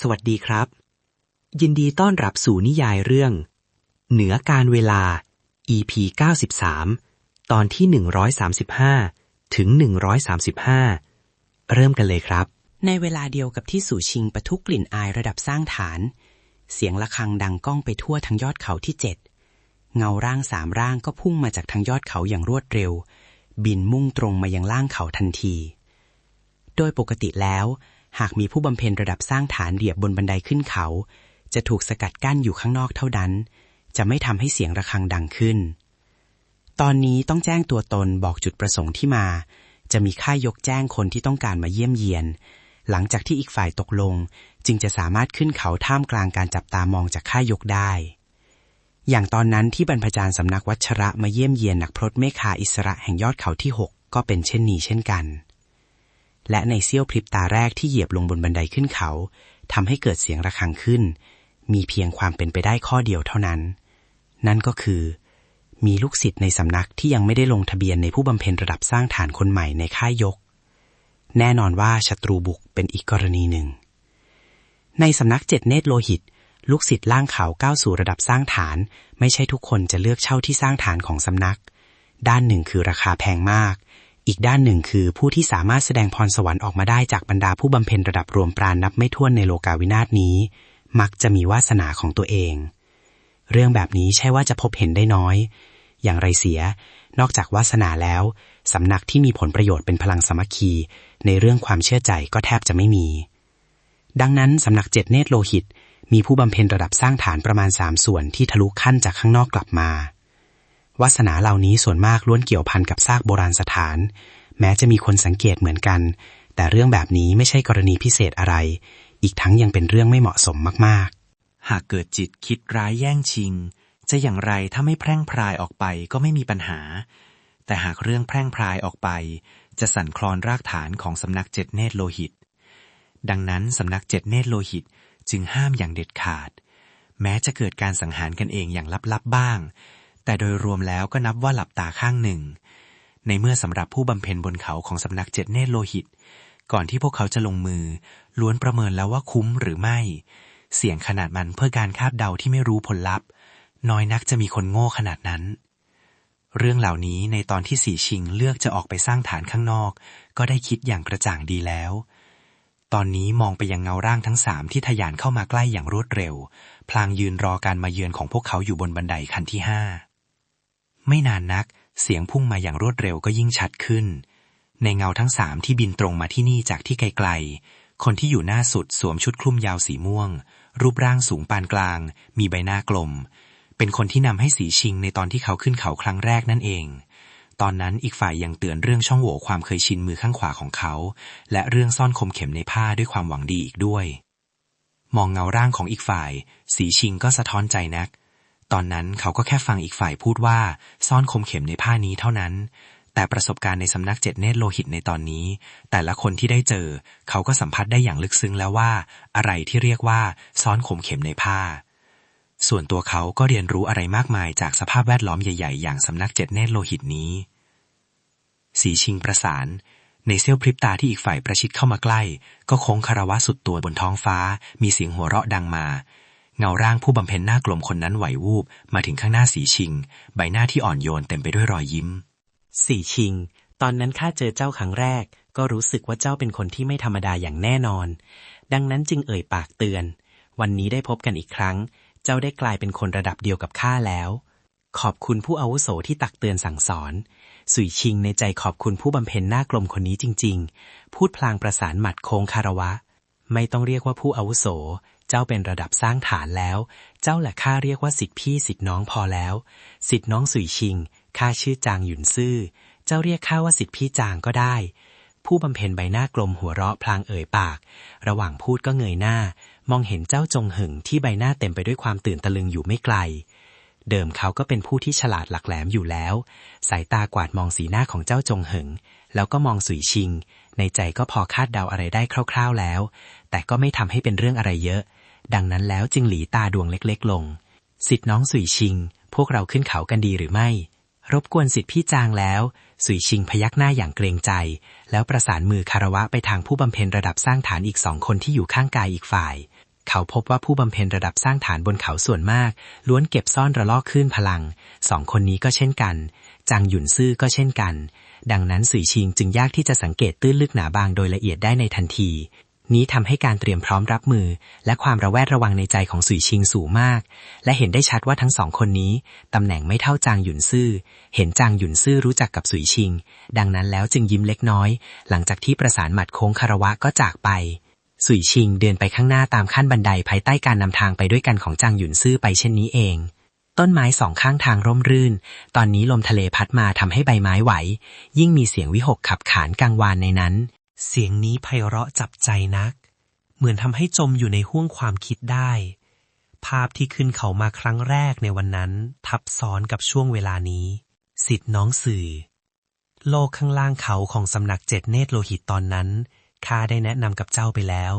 สวัสดีครับ ยินดีต้อนรับสู่นิยายเรื่อง เหนือการเวลา EP 93 ตอนที่ 135 ถึง 135 เริ่มกันเลยครับ ในเวลาเดียวกับที่สู่ชิงปะทุกลิ่นอายระดับสร้างฐาน เสียงะระฆังดังก้องไปทั่วทั้งยอดเขาที่เจ็ดเงาร่างสามร่างก็พุ่งมาจากทางยอดเขาอย่างรวดเร็ว บินมุ่งตรงมายังล่างเขาทันที โดยปกติแล้ว หากมีผู้บำเพ็ญระดับสร้างฐานเหยียบบนบันไดขึ้นเขา จะถูกสกัดกั้นอยู่ข้างนอกเท่านั้น จะไม่ทำให้เสียงระฆังดังขึ้น ตอนนี้ต้องแจ้งตัวตนบอกจุดประสงค์ที่มา จะมีค่ายยกแจ้งคนที่ต้องการมาเยี่ยมเยียน หลังจากที่อีกฝ่ายตกลง จึงจะสามารถขึ้นเขาท่ามกลางการจับตามองจากค่ายยกได้ อย่างตอนนั้นที่บรรพจารย์สำนักวัชระมาเยี่ยมเยียนนักพรตเมฆาอิสระแห่งยอดเขาที่6ก็เป็นเช่นนี้เช่นกัน และในเสี้ยวพริบตาแรกที่เหยียบลงบนบันไดขึ้นเขาทำให้เกิดเสียงระฆังขึ้น มีเพียงความเป็นไปได้ข้อเดียวเท่านั้น นั่นก็คือ มีลูกศิษย์ในสำนักที่ยังไม่ได้ลงทะเบียนในผู้บำเพ็ญระดับสร้างฐานคนใหม่ในค่ายยก แน่นอนว่าศัตรูบุกเป็นอีกกรณีหนึ่ง ในสำนักเจ็ดเนตรโลหิต ลูกศิษย์ล่างเขาก้าวสู่ระดับสร้างฐาน ไม่ใช่ทุกคนจะเลือกเช่าที่สร้างฐานของสำนัก ด้านหนึ่งคือราคาแพงมาก อีกด้านหนึ่งคือผู้ที่สามารถแสดงพรสวรรค์ออกมาได้จากบรรดาผู้บำเพ็ญระดับรวมปราณนับไม่ถ้วนในโลกาวินาศนี้ มักจะมีวาสนาของตัวเอง เรื่องแบบนี้ใช่ว่าจะพบเห็นได้น้อย อย่างไรเสีย นอกจากวาสนาแล้วสำนักที่มีผลประโยชน์เป็นพลังสมัคคี ในเรื่องความเชื่อใจก็แทบจะไม่มี ดังนั้นสำนักเจ็ดเนตรโลหิต มีผู้บำเพ็ญระดับสร้างฐานประมาณสามส่วนที่ทะลุขั้นจากข้างนอกกลับมา วาสนาเหล่านี้ส่วนมากล้วนเกี่ยวพันกับซากโบราณสถาน แม้จะมีคนสังเกตเหมือนกัน แต่เรื่องแบบนี้ไม่ใช่กรณีพิเศษอะไร อีกทั้งยังเป็นเรื่องไม่เหมาะสมมากหากเกิดจิตคิดร้ายแย่งชิง จะอย่างไรถ้าไม่แพร่งพรายออกไปก็ไม่มีปัญหา แต่หากเรื่องแพร่งพรายออกไป จะสั่นคลอนรากฐานของสำนักเจ็ดเนตรโลหิต ดังนั้นสำนักเจ็ดเนตรโลหิตจึงห้ามอย่างเด็ดขาด แม้จะเกิดการสังหารกันเองอย่างลับๆบ้าง แต่โดยรวมแล้วก็นับว่าหลับตาข้างหนึ่ง ในเมื่อสำหรับผู้บำเพ็ญบนเขาของสำนักเจ็ดเนตรโลหิต ก่อนที่พวกเขาจะลงมือ ล้วนประเมินแล้วว่าคุ้มหรือไม่ เสี่ยงขนาดมันเพื่อการคาดเดาที่ไม่รู้ผลลัพธ์ น้อยนักจะมีคนโง่ขนาดนั้น เรื่องเหล่านี้ในตอนที่สีชิงเลือกจะออกไปสร้างฐานข้างนอก ก็ได้คิดอย่างกระจ่างดีแล้วตอนนี้มองไปยังเงาร่างทั้งสามที่ทะยานเข้ามาใกล้อย่างรวดเร็ว พลางยืนรอการมาเยือนของพวกเขาอยู่บนบันไดขั้นที่ห้า ไม่นานนักเสียงพุ่งมาอย่างรวดเร็วก็ยิ่งชัดขึ้น ในเงาทั้งสามที่บินตรงมาที่นี่จากที่ไกลๆ คนที่อยู่หน้าสุดสวมชุดคลุมยาวสีม่วง รูปร่างสูงปานกลาง มีใบหน้ากลม เป็นคนที่นำให้สีชิงในตอนที่เขาขึ้นเขาครั้งแรกนั่นเอง ตอนนั้นอีกฝ่ายยังเตือนเรื่องช่องโหว่ความเคยชินมือข้างขวาของเขา และเรื่องซ่อนคมเข็มในผ้าด้วยความหวังดีอีกด้วย มองเงาร่างของอีกฝ่าย สีชิงก็สะท้อนใจนัก ตอนนั้นเขาก็แค่ฟังอีกฝ่ายพูดว่าซ่อนคมเข็มในผ้านี้เท่านั้น แต่ประสบการณ์ในสำนักเจ็ดเนตรโลหิตในตอนนี้ แต่ละคนที่ได้เจอ เขาก็สัมผัสได้อย่างลึกซึ้งแล้วว่า อะไรที่เรียกว่าซ่อนคมเข็มในผ้า ส่วนตัวเขาก็เรียนรู้อะไรมากมายจากสภาพแวดล้อมใหญ่ๆ อย่างสำนักเจ็ดเนตรโลหิตนี้ สีชิงประสาน ในเสี้ยวพริบตาที่อีกฝ่ายประชิดเข้ามาใกล้ ก็โค้งคารวะสุดตัวบนท้องฟ้า มีเสียงหัวเราะดังมา เงาร่างผู้บำเพ็ญหน้ากลมคนนั้นไหววูบมาถึงข้างหน้าสีชิง ใบหน้าที่อ่อนโยนเต็มไปด้วยรอยยิ้ม สี่ชิง ตอนนั้นข้าเจอเจ้าครั้งแรก ก็รู้สึกว่าเจ้าเป็นคนที่ไม่ธรรมดาอย่างแน่นอน ดังนั้นจึงเอ่ยปากเตือน วันนี้ได้พบกันอีกครั้ง เจ้าได้กลายเป็นคนระดับเดียวกับข้าแล้ว ขอบคุณผู้อาวุโสที่ตักเตือนสั่งสอน สุยชิงในใจขอบคุณผู้บำเพ็ญหน้ากลมคนนี้จริง ๆ พูดพลางประสานหมัดโค้งคารวะ ไม่ต้องเรียกว่าผู้อาวุโส เจ้าเป็นระดับสร้างฐานแล้ว เจ้าและข้าเรียกว่าสิทธิพี่สิทธิน้องพอแล้ว สิทธิน้องสุยชิง ข้าชื่อจางหยุนซื่อ เจ้าเรียกข้าว่าสิทธิพี่จางก็ได้ ผู้บำเพ็ญใบหน้ากลมหัวเราะพลางเอ่ยปาก ระหว่างพูดก็เงยหน้า มองเห็นเจ้าจงหึงที่ใบหน้าเต็มไปด้วยความตื่นตะลึงอยู่ไม่ไกล เดิมเขาก็เป็นผู้ที่ฉลาดหลักแหลมอยู่แล้ว สายตากวาดมองสีหน้าของเจ้าจงหึง แล้วก็มองสุยชิงในใจก็พอคาดเดาอะไรได้คร่าว ๆแล้ว แต่ก็ไม่ทำให้เป็นเรื่องอะไรเยอะ ดังนั้นแล้วจึงหลีตาดวงเล็กๆลง สิทธิ์น้องสุยชิง พวกเราขึ้นเขากันดีหรือไม่ รบกวนสิทธิ์พี่จางแล้ว สุยชิงพยักหน้าอย่างเกรงใจ แล้วประสานมือคารวะไปทางผู้บำเพ็ญระดับสร้างฐานอีกสองคนที่อยู่ข้างกายอีกฝ่าย เขาพบว่าผู้บำเพ็ญระดับสร้างฐานบนเขาส่วนมาก ล้วนเก็บซ่อนระลอกคลื่นพลัง สองคนนี้ก็เช่นกัน จางหยุนซื่อก็เช่นกัน ดังนั้นสุยชิงจึงยากที่จะสังเกตตื้นลึกหนาบางโดยละเอียดได้ในทันที นี้ทำให้การเตรียมพร้อมรับมือ และความระแวดระวังในใจของสุยชิงสูงมาก และเห็นได้ชัดว่าทั้งสองคนนี้ตำแหน่งไม่เท่าจางหยุนซื่อ เห็นจางหยุนซื่อรู้จักกับสุยชิง ดังนั้นแล้วจึงยิ้มเล็กน้อย หลังจากที่ประสานหมัดโค้งคารวะก็จากไปสุยชิงเดินไปข้างหน้าตามขั้นบันไดภายใต้การนำทางไปด้วยกันของจางหยุนซื่อไปเช่นนี้เอง ต้นไม้สองข้างทางร่มรื่น ตอนนี้ลมทะเลพัดมาทำให้ใบไม้ไหว ยิ่งมีเสียงวิหกขับขานกังวานในนั้น เสียงนี้ไพเราะจับใจนัก เหมือนทำให้จมอยู่ในห้วงความคิดได้ ภาพที่ขึ้นเขามาครั้งแรกในวันนั้น ทับซ้อนกับช่วงเวลานี้ สิทธิ์น้องสื่อ โลกข้างล่างเขาของสำนักเจ็ดเนตรโลหิตตอนนั้นข้าได้แนะนำกับเจ้าไปแล้ว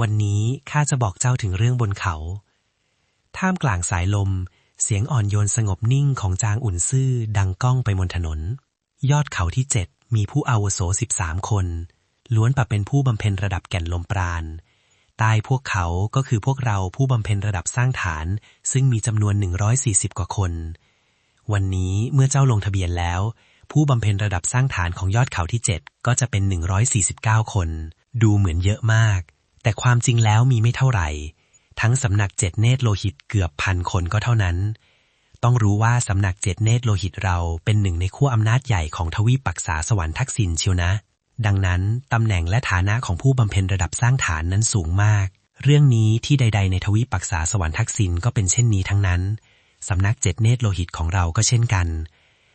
วันนี้ข้าจะบอกเจ้าถึงเรื่องบนเขา ท่ามกลางสายลม เสียงอ่อนโยนสงบนิ่งของจางอุ่นซื่อดังก้องไปบนถนน ยอดเขาที่เจ็ด มีผู้อาวุโสสิบสามคน ล้วนปะเป็นผู้บำเพ็ญระดับแก่นลมปราณใต้พวกเขาก็คือพวกเราผู้บำเพ็ญระดับสร้างฐาน ซึ่งมีจำนวน 140 กว่าคน วันนี้เมื่อเจ้าลงทะเบียนแล้ว ผู้บำเพ็ญระดับสร้างฐานของยอดเขาที่ 7 ก็จะเป็น 149 คน ดูเหมือนเยอะมาก แต่ความจริงแล้วมีไม่เท่าไหร่ ทั้งสำนักเจ็ดเนตรโลหิตเกือบพันคนก็เท่านั้น ต้องรู้ว่าสำนักเจ็ดเนตรโลหิตเราเป็นหนึ่งในขั้วอำนาจใหญ่ของทวีปปักษาสวรรค์ทักษิณเชียวนะ ดังนั้นตำแหน่งและฐานะของผู้บำเพ็ญระดับสร้างฐานนั้นสูงมาก เรื่องนี้ที่ใด ๆ ในทวีปปักษาสวรรค์ทักษิณก็เป็นเช่นนี้ทั้งนั้นสำนักเจ็ดเนตรโลหิตของเราก็เช่นกัน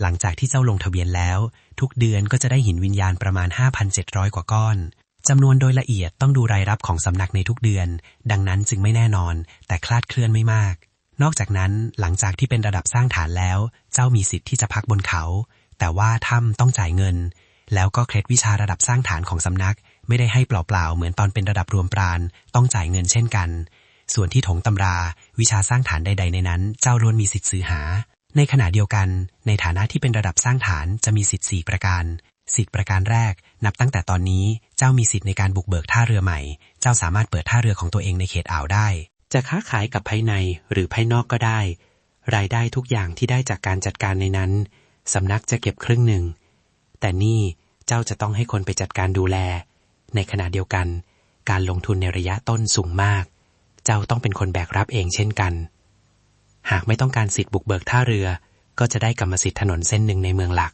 หลังจากที่เจ้าลงทะเบียนแล้ว ทุกเดือนก็จะได้หินวิญญาณประมาณ 5,700 กว่าก้อนจำนวนโดยละเอียดต้องดูรายรับของสำนักในทุกเดือน ดังนั้นจึงไม่แน่นอน แต่คลาดเคลื่อนไม่มาก นอกจากนั้นหลังจากที่เป็นระดับสร้างฐานแล้ว เจ้ามีสิทธิ์ที่จะพักบนเขา แต่ว่าถ้ำต้องจ่ายเงิน แล้วก็เคล็ดวิชาระดับสร้างฐานของสำนัก ไม่ได้ให้เปล่าๆ เหมือนตอนเป็นระดับรวมปราณต้องจ่ายเงินเช่นกัน ส่วนที่ถงตำรา วิชาสร้างฐานใด ๆ ในนั้น เจ้าล้วนมีสิทธิ์ซื้อหา ในขณะเดียวกัน ในฐานะที่เป็นระดับสร้างฐานจะมีสิทธิ์4ประการสิทธิ์ประการแรก นับตั้งแต่ตอนนี้ เจ้ามีสิทธิ์ในการบุกเบิกท่าเรือใหม่ เจ้าสามารถเปิดท่าเรือของตัวเองในเขตอ่าวได้ จะค้าขายกับภายในหรือภายนอกก็ได้ รายได้ทุกอย่างที่ได้จากการจัดการในนั้น สำนักจะเก็บครึ่งหนึ่ง แต่นี่เจ้าจะต้องให้คนไปจัดการดูแล ในขณะเดียวกัน การลงทุนในระยะต้นสูงมาก เจ้าต้องเป็นคนแบกรับเองเช่นกัน หากไม่ต้องการสิทธิ์บุกเบิกท่าเรือ ก็จะได้กรรมสิทธิ์ถนนเส้นหนึ่งในเมืองหลัก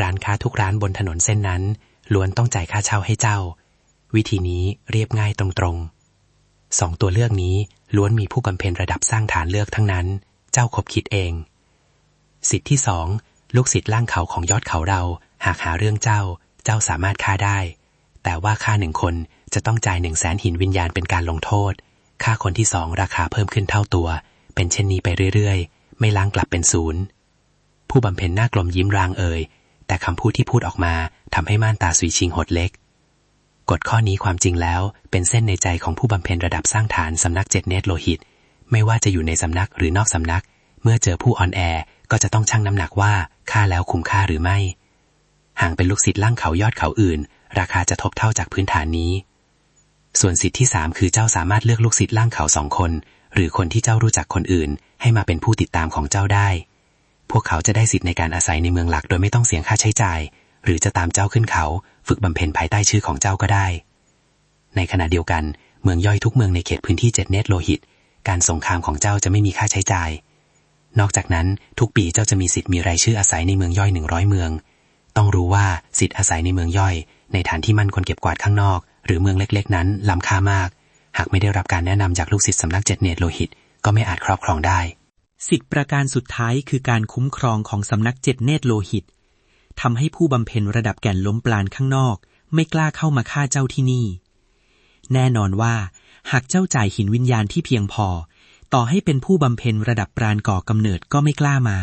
ร้านค้าทุกร้านบนถนนเส้นนั้นล้วนต้องจ่ายค่าเช่าให้เจ้า วิธีนี้เรียบง่ายตรงๆ สองตัวเลือกนี้ล้วนมีผู้บำเพ็ญระดับสร้างฐานเลือกทั้งนั้น เจ้าคบคิดเอง สิทธิที่สองลูกศิษย์ล่างเขาของยอดเขาเรา หากหาเรื่องเจ้า เจ้าสามารถฆ่าได้ แต่ว่าค่าหนึ่งคนจะต้องจ่ายหนึ่งแสนหินวิญญาณเป็นการลงโทษค่าคนที่สองราคาเพิ่มขึ้นเท่าตัว เป็นเช่นนี้ไปเรื่อยๆ ไม่ล้างกลับเป็นศูนย์ ผู้บำเพ็ญหน้ากลมยิ้มรางเอ่ย แต่คำพูดที่พูดออกมาทำให้ม่านตาสุยชิงหดเล็ก กฎข้อนี้ความจริงแล้วเป็นเส้นในใจของผู้บำเพ็ญระดับสร้างฐานสำนักเจ็ดเนตรโลหิต ไม่ว่าจะอยู่ในสำนักหรือนอกสำนัก เมื่อเจอผู้อ่อนแอก็จะต้องชั่งน้ำหนักว่าค่าแล้วคุ้มค่าหรือไม่ห่างเป็นลูกศิษย์ล่างเขายอดเขาอื่น ราคาจะทบเท่าจากพื้นฐานนี้ ส่วนสิทธิที่สามคือเจ้าสามารถเลือกลูกศิษย์ล่างเขาสองคน หรือคนที่เจ้ารู้จักคนอื่น ให้มาเป็นผู้ติดตามของเจ้าได้ พวกเขาจะได้สิทธิ์ในการอาศัยในเมืองหลักโดยไม่ต้องเสียค่าใช้จ่าย หรือจะตามเจ้าขึ้นเขา ฝึกบำเพ็ญภายใต้ชื่อของเจ้าก็ได้ ในขณะเดียวกันเมืองย่อยทุกเมืองในเขตพื้นที่เจ็ดเนตรโลหิต การสงครามของเจ้าจะไม่มีค่าใช้จ่าย นอกจากนั้นทุกปีเจ้าจะมีสิทธิ์มีรายชื่ออาศัยในเมืองย่อยหนึ่งร้อยเมือง ต้องรู้ว่าสิทธิ์อาศัยในเมืองย่อย ในฐานที่มั่นคนเก็บกวาดข้างนอก หรือเมืองเล็กๆ นั้นล้ำค่ามาก หากไม่ได้รับการแนะนำจากลูกศิษย์สำนักเจ็ดเนตรโลหิต ก็ไม่อาจครอบครองได้ สิทธิประการสุดท้ายคือการคุ้มครองของสำนักเจ็ดเนตรโลหิต ทำให้ผู้บำเพ็ญระดับแก่นล้มปราณข้างนอก ไม่กล้าเข้ามาฆ่าเจ้าที่นี่ แน่นอนว่า หากเจ้าจ่ายหินวิญญาณที่เพียงพอ ต่อให้เป็นผู้บำเพ็ญระดับปราณก่อกำเนิดก็ไม่กล้ามา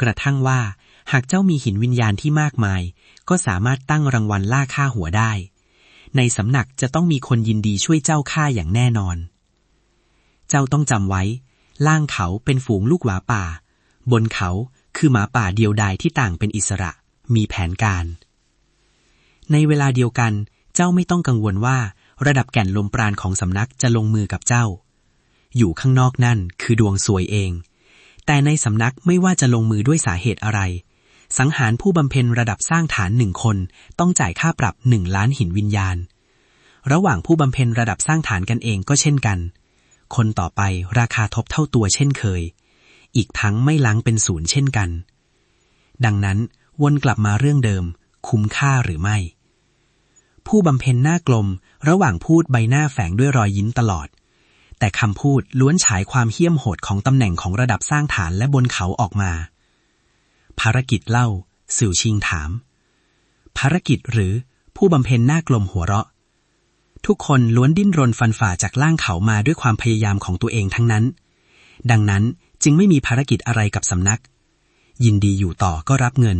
กระทั่งว่า หากเจ้ามีหินวิญญาณที่มากมาย ก็สามารถตั้งรางวัลล่าค่าหัวได้ ในสำนักจะต้องมีคนยินดีช่วยเจ้าฆ่าอย่างแน่นอน เจ้าต้องจำไว้ ล่างเขาเป็นฝูงลูกหมาป่า บนเขา คือหมาป่าเดียวดายที่ต่างเป็นอิสระ มีแผนการ ในเวลาเดียวกัน เจ้าไม่ต้องกังวลว่า ระดับแก่นลมปราณของสำนักจะลงมือกับเจ้า อยู่ข้างนอกนั่นคือดวงสวยเอง แต่ในสำนักไม่ว่าจะลงมือด้วยสาเหตุอะไร สังหารผู้บำเพ็ญระดับสร้างฐานหนึ่งคนต้องจ่ายค่าปรับหนึ่งล้านหินวิญญาณ ระหว่างผู้บำเพ็ญระดับสร้างฐานกันเองก็เช่นกัน คนต่อไปราคาทบเท่าตัวเช่นเคย อีกทั้งไม่ล้างเป็นศูนย์เช่นกัน ดังนั้นวนกลับมาเรื่องเดิม คุ้มค่าหรือไม่ ผู้บำเพ็ญหน้ากลมระหว่างพูดใบหน้าแฝงด้วยรอยยิ้มตลอด แต่คำพูดล้วนฉายความเหี้ยมโหดของตำแหน่งของระดับสร้างฐานและบนเขาออกมา ภารกิจเล่า สื่อชิงถาม ภารกิจหรือผู้บำเพ็ญหน้ากลมหัวเราะ ทุกคนล้วนดิ้นรนฟันฝ่าจากล่างเขามาด้วยความพยายามของตัวเองทั้งนั้น ดังนั้น จึงไม่มีภารกิจอะไรกับสำนัก ยินดีอยู่ต่อก็รับเงิน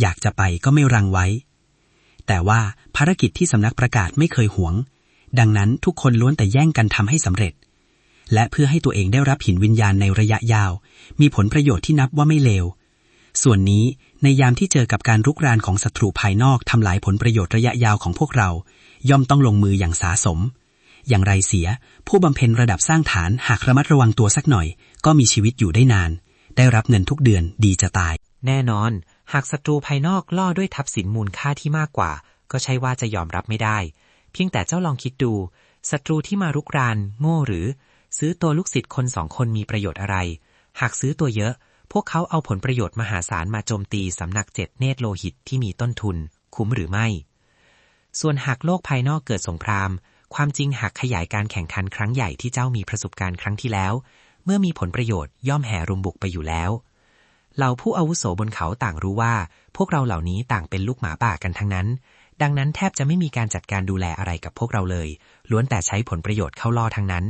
อยากจะไปก็ไม่รังไว้ แต่ว่าภารกิจที่สำนักประกาศไม่เคยหวง ดังนั้นทุกคนล้วนแต่แย่งกันทำให้สำเร็จ และเพื่อให้ตัวเองได้รับหินวิญญาณในระยะยาว มีผลประโยชน์ที่นับว่าไม่เลว ส่วนนี้ในยามที่เจอกับการรุกรานของศัตรูภายนอกทำลายผลประโยชน์ระยะยาวของพวกเรา ย่อมต้องลงมืออย่างสาสม อย่างไรเสีย ผู้บำเพ็ญระดับสร้างฐานหากระมัดระวังตัวสักหน่อย ก็มีชีวิตอยู่ได้นาน ได้รับเงินทุกเดือนดีจะตาย แน่นอน หากศัตรูภายนอกล่อด้วยทัพสินมูลค่าที่มากกว่า ก็ใช่ว่าจะยอมรับไม่ได้ เพียงแต่เจ้าลองคิดดูศัตรูที่มารุกราน โง่หรือ ซื้อตัวลูกศิษย์คนสองคนมีประโยชน์อะไร หากซื้อตัวเยอะ พวกเขาเอาผลประโยชน์มหาศาลมาโจมตีสำนักเจ็ดเนตรโลหิตที่มีต้นทุน คุ้มหรือไม่ ส่วนหากโลกภายนอกเกิดสงคราม ความจริงหากขยายการแข่งขันครั้งใหญ่ที่เจ้ามีประสบการณ์ครั้งที่แล้ว เมื่อมีผลประโยชน์ย่อมแห่รุมบุกไปอยู่แล้วเหล่าผู้อาวุโสบนเขาต่างรู้ว่า พวกเราเหล่านี้ต่างเป็นลูกหมาป่ากันทั้งนั้น ดังนั้นแทบจะไม่มีการจัดการดูแลอะไรกับพวกเราเลย ล้วนแต่ใช้ผลประโยชน์เข้าล่อทั้งนั้น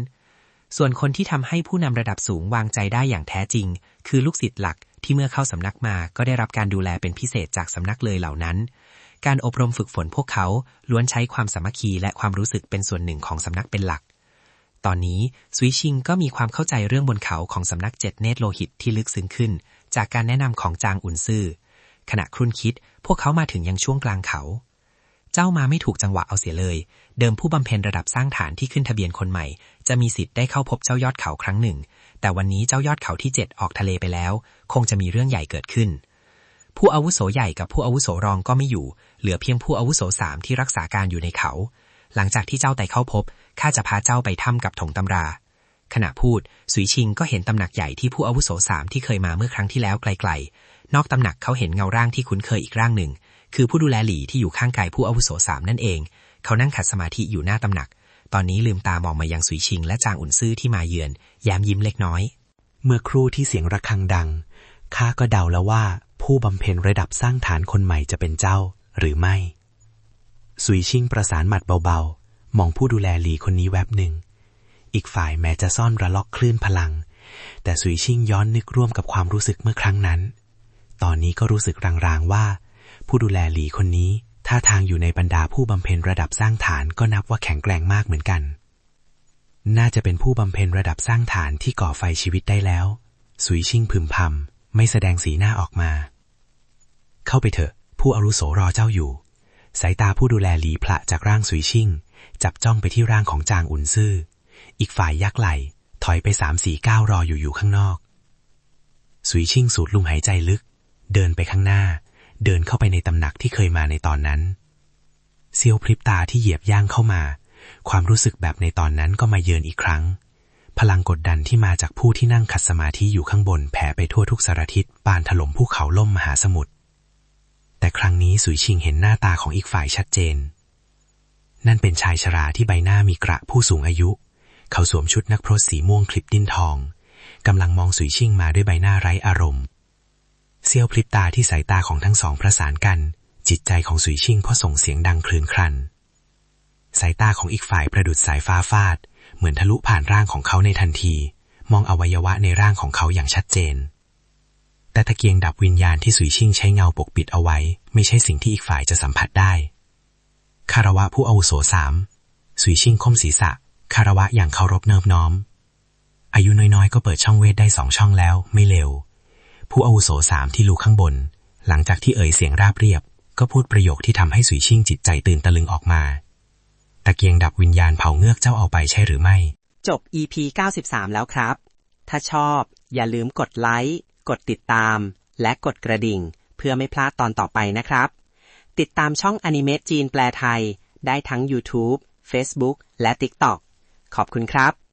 ส่วนคนที่ทำให้ผู้นำระดับสูงวางใจได้อย่างแท้จริง คือลูกศิษย์หลักที่เมื่อเข้าสำนักมาก็ได้รับการดูแลเป็นพิเศษจากสำนักเลยเหล่านั้น การอบรมฝึกฝนพวกเขาล้วนใช้ความสามัคคีและความรู้สึกเป็นส่วนหนึ่งของสำนักเป็นหลัก ตอนนี้ซุยชิงก็มีความเข้าใจเรื่องบนเขาของสำนักเจ็ดเนตรโลหิตที่ลึกซึ้งขึ้น จากการแนะนำของจางอุ่นซื่อ ขณะครุ่นคิด พวกเขามาถึงยังช่วงกลางเขา เจ้ามาไม่ถูกจังหวะเอาเสียเลย เดิมผู้บำเพ็ญระดับสร้างฐานที่ขึ้นทะเบียนคนใหม่ จะมีสิทธิ์ได้เข้าพบเจ้ายอดเขาครั้งหนึ่ง แต่วันนี้เจ้ายอดเขาที่เจ็ดออกทะเลไปแล้ว คงจะมีเรื่องใหญ่เกิดขึ้นผู้อาวุโสใหญ่กับผู้อาวุโสรองก็ไม่อยู่ เหลือเพียงผู้อาวุโสสามที่รักษาการอยู่ในเขา หลังจากที่เจ้าไต่เข้าพบข้าจะพาเจ้าไปถ้ำกับถงตำรา ขณะพูด สุยชิงก็เห็นตำหนักใหญ่ที่ผู้อาวุโสสามที่เคยมาเมื่อครั้งที่แล้วไกลๆ นอกตำหนักเขาเห็นเงาร่างที่คุ้นเคยอีกร่างหนึ่ง คือผู้ดูแลหลี่ที่อยู่ข้างกายผู้อาวุโสสามนั่นเอง เขานั่งขัดสมาธิอยู่หน้าตำหนัก ตอนนี้ลืมตามองมายังสุยชิงและจางอุ่นซื่อที่มาเยือนแย้มยิ้มเล็กน้อย เมื่อครู่ที่เสียงระฆังดังข้าก็เดาแล้วว่าผู้บำเพ็ญระดับสร้างฐานคนใหม่จะเป็นเจ้า หรือไม่ สุยชิงประสานหมัดเบาๆ มองผู้ดูแลหลีคนนี้แวบหนึ่ง อีกฝ่ายแม้จะซ่อนระลอกคลื่นพลัง แต่สุยชิงย้อนนึกร่วมกับความรู้สึกเมื่อครั้งนั้น ตอนนี้ก็รู้สึกรางๆว่า ผู้ดูแลหลีคนนี้ท่าทางอยู่ในบรรดาผู้บำเพ็ญระดับสร้างฐานก็นับว่าแข็งแกร่งมากเหมือนกัน น่าจะเป็นผู้บำเพ็ญระดับสร้างฐานที่ก่อไฟชีวิตได้แล้ว สุยชิงพึมพำไม่แสดงสีหน้าออกมา เข้าไปเถอะ ผู้อารุโสรอเจ้าอยู่ สายตาผู้ดูแลหลีพละจากร่างสุยชิงจับจ้องไปที่ร่างของจางอุ่นซื่อ อีกฝ่ายยักไหล ถอยไปสามสี่ก้าวรออยู่อยู่ข้างนอก สุยชิงสูดลมหายใจลึก เดินไปข้างหน้า เดินเข้าไปในตำหนักที่เคยมาในตอนนั้น เซียวพริบตาที่เหยียบย่างเข้ามา ความรู้สึกแบบในตอนนั้นก็มาเยือนอีกครั้งพลังกดดันที่มาจากผู้ที่นั่งขัดสมาธิอยู่ข้างบนแผ่ไปทั่วทุกสารทิศปานถล่มภูเขาล่มมหาสมุทร แต่ครั้งนี้สุยชิงเห็นหน้าตาของอีกฝ่ายชัดเจน นั่นเป็นชายชราที่ใบหน้ามีกระผู้สูงอายุ เขาสวมชุดนักพรตสีม่วงคลิปดิ้นทองกำลังมองสุยชิงมาด้วยใบหน้าไร้อารมณ์ เสี้ยวพลิบตาที่สายตาของทั้งสองประสานกัน จิตใจของสุยชิงก็ส่งเสียงดังคลื่นครัน สายตาของอีกฝ่ายประดุดสายฟ้าฟาด เหมือนทะลุผ่านร่างของเขาในทันที มองอวัยวะในร่างของเขาอย่างชัดเจน แต่ตะเกียงดับวิญญาณที่สุยชิงใช้เงาปกปิดเอาไว้ ไม่ใช่สิ่งที่อีกฝ่ายจะสัมผัสได้ คารวะผู้อาวุโสสามสุยชิงค้มศีรษะ คารวะอย่างเคารพเนิบน้อม อายุน้อยๆ ก็เปิดช่องเวทได้สองช่องแล้ว ไม่เร็ว ผู้อาวุโสสามที่ลูข้างบน หลังจากที่เอ่ยเสียงราบเรียบ ก็พูดประโยคที่ทำให้สุยชิ่งจิตใจตื่นตะลึงออกมา ตะเกียงดับวิญญาณเผาเงือกเจ้าเอาไปใช่หรือไม่ จบ EP 93 แล้วครับ ถ้าชอบ อย่าลืมกดไลค์ กดติดตาม และกดกระดิ่ง เพื่อไม่พลาดตอนต่อไปนะครับ ติดตามช่องอนิเมะจีนแปลไทย ได้ทั้ง YouTube Facebook และ TikTok ขอบคุณครับ